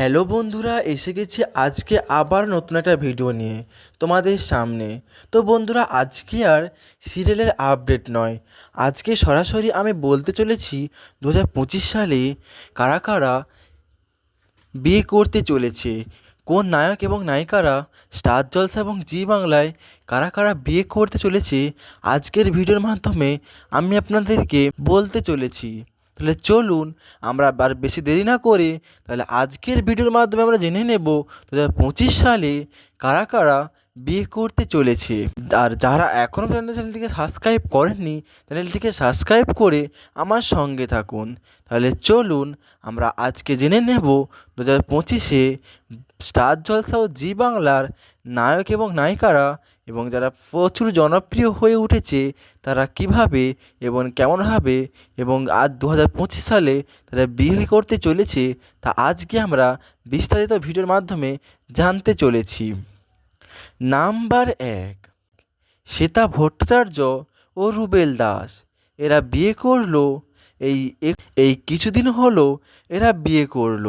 Hello বন্ধুরা, এসে গেছি আজকে আবার নতুন একটা ভিডিও নিয়ে তোমাদের সামনে। তো বন্ধুরা, আজকে আর সিরিয়ালের আপডেট নয়। আজকে সরাসরি আমি বলতে চলেছি দু হাজার পঁচিশ সালে কারা কারা বিয়ে করতে চলেছে, কোন নায়ক এবং নায়িকারা স্টার জলসা এবং জি বাংলায় কারা কারা বিয়ে করতে চলেছে, আজকের ভিডিওর মাধ্যমে আমি আপনাদেরকে বলতে চলেছি। তাহলে চলুন আমরা আর বেশি দেরি না করে তাহলে আজকের ভিডিওর মাধ্যমে আমরা জেনে নেব দু হাজার পঁচিশ সালে কারা কারা বিয়ে করতে চলেছে। আর যারা এখনও পর্যন্ত চ্যানেলটিকে সাবস্ক্রাইব করেননি চ্যানেলটিকে সাবস্ক্রাইব করে আমার সঙ্গে থাকুন। তাহলে চলুন, আমরা আজকে জেনে নেব দু হাজার পঁচিশে স্টার জলসা ও জি বাংলার নায়ক এবং নায়িকারা এবং যারা প্রচুর জনপ্রিয় হয়ে উঠেছে, তারা কীভাবে এবং কেমনভাবে এবং আজ দু পঁচিশ সালে তারা বিয়ে করতে চলেছে, তা আজকে আমরা বিস্তারিত ভিডিওর মাধ্যমে জানতে চলেছি। নাম্বার এক শ্বেতা ভট্টাচার্য ও রুবেল দাস, এরা বিয়ে করল, এই এই কিছুদিন হলো এরা বিয়ে করল।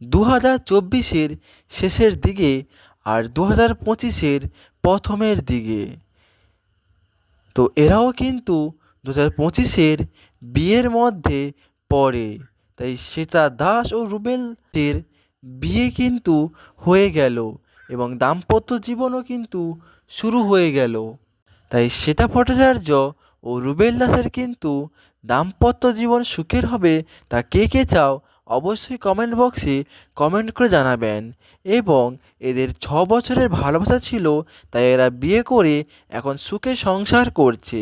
দু হাজার চব্বিশের শেষের দিকে আর দু হাজার পঁচিশের প্রথমের দিকে। তো এরাও কিন্তু দু হাজার পঁচিশের বিয়ের মধ্যে পড়ে। তাই শ্বেতা দাস ও রুবেলের বিয়ে কিন্তু হয়ে গেল। এবং দাম্পত্য জীবনও কিন্তু শুরু হয়ে গেল। তাই শ্বেতা ভট্টাচার্য ও রুবেল দাসের কিন্তু দাম্পত্য জীবন সুখের হবে তা কে কে চাও অবশ্যই কমেন্ট বক্সে কমেন্ট করে জানাবেন। এবং এদের ছ বছরের ভালোবাসা ছিল, তাই এরা বিয়ে করে এখন সুখে সংসার করছে।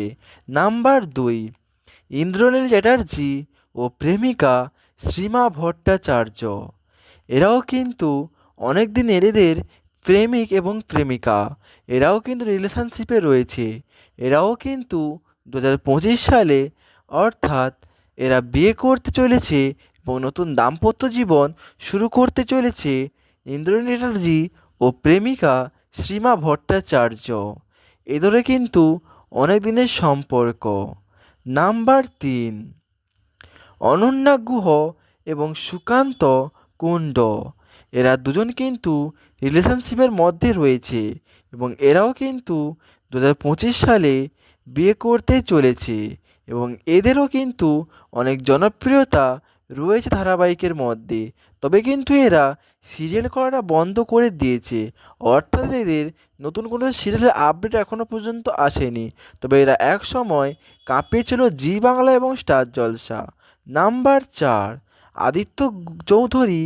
নাম্বার দুই, ইন্দ্রনীল চ্যাটার্জি ও প্রেমিকা শ্রীমা ভট্টাচার্য। এরাও কিন্তু অনেক দিনের এদের প্রেমিক এবং প্রেমিকা, এরাও কিন্তু রিলেশনশিপে রয়েছে। এরাও কিন্তু দু হাজার পঁচিশ সালে অর্থাৎ এরা বিয়ে করতে চলেছে এবং নতুন দাম্পত্য জীবন শুরু করতে চলেছে ইন্দ্রনীল চ্যাটার্জি ও প্রেমিকা শ্রীমা ভট্টাচার্য। এদরে কিন্তু অনেক দিনের সম্পর্ক। নাম্বার তিন, অনন্যা গুহ এবং সুকান্ত কুণ্ড। এরা দুজন কিন্তু রিলেশনশিপের মধ্যে রয়েছে এবং এরাও কিন্তু দু হাজার পঁচিশ সালে বিয়ে করতে চলেছে এবং এদেরও কিন্তু অনেক জনপ্রিয়তা রয়েছে ধারাবাহিকের মধ্যে। তবে কিন্তু এরা সিরিয়াল করাটা বন্ধ করে দিয়েছে। অর্থাৎ এদের নতুন কোনো সিরিয়ালের আপডেট এখনও পর্যন্ত আসেনি। তবে এরা এক সময় কাঁপিয়েছিল জি বাংলা এবং স্টার জলসা। নাম্বার চার, আদিত্য চৌধুরী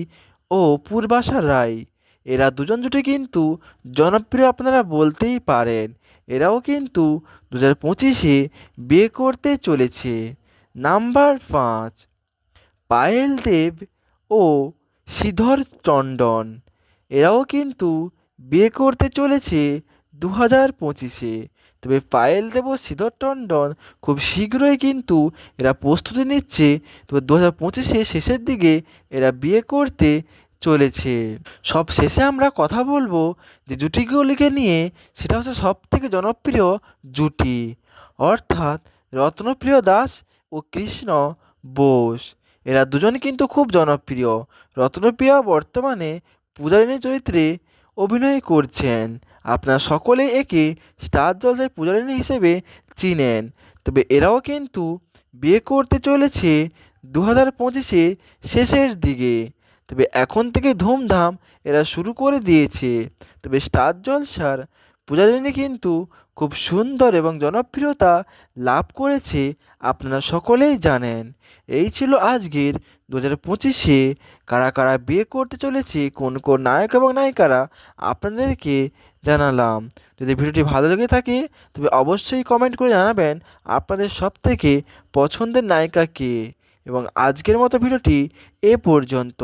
ও পূর্বাশা রায়। এরা দুজন জুটি কিন্তু জনপ্রিয় আপনারা বলতেই পারেন। এরাও কিন্তু দু হাজার পঁচিশে বিয়ে করতে চলেছে। নাম্বার পাঁচ, পায়েল দেব ও শ্রীধর টন্ডন এরাও কিন্তু বিয়ে করতে চলেছে দু হাজার পঁচিশে। তবে পায়েল দেব শ্রীধর টন্ডন খুব শীঘ্রই কিন্তু এরা প্রস্তুতি নিচ্ছে। তবে দু হাজার পঁচিশে শেষের দিকে এরা বিয়ে করতে চলেছে। সব শেষে আমরা কথা বলব যে জুটিগুলিকে নিয়ে, সেটা হচ্ছে সব থেকে জনপ্রিয় জুটি। অর্থাৎ রত্নপ্রিয় দাস ও কৃষ্ণ বোস। এরা দুজন কিন্তু খুব জনপ্রিয়। রত্নপ্রিয়া বর্তমানে পূজারিণী চরিত্রে অভিনয় করছেন। আপনারা সকলে একে স্টার জলসায় পূজারিণী হিসেবে চিনেন। তবে এরাও কিন্তু বিয়ে করতে চলেছে দু হাজার পঁচিশে শেষের দিকে। তবে এখন থেকে ধুমধাম এরা শুরু করে দিয়েছে। তবে স্টার জলসার পূজারিণী কিন্তু খুব সুন্দর এবং জনপ্রিয়তা লাভ করেছে আপনারা সকলেই জানেন। এই ছিল আজকের দু হাজার পঁচিশে কারা কারা বিয়ে করতে চলেছে, কোন কোন নায়ক এবং নায়িকারা আপনাদেরকে জানালাম। যদি ভিডিওটি ভালো লেগে থাকে, তবে অবশ্যই কমেন্ট করে জানাবেন আপনাদের সবথেকে পছন্দের নায়িকা কে। এবং আজকের মতো ভিডিওটি এ পর্যন্ত।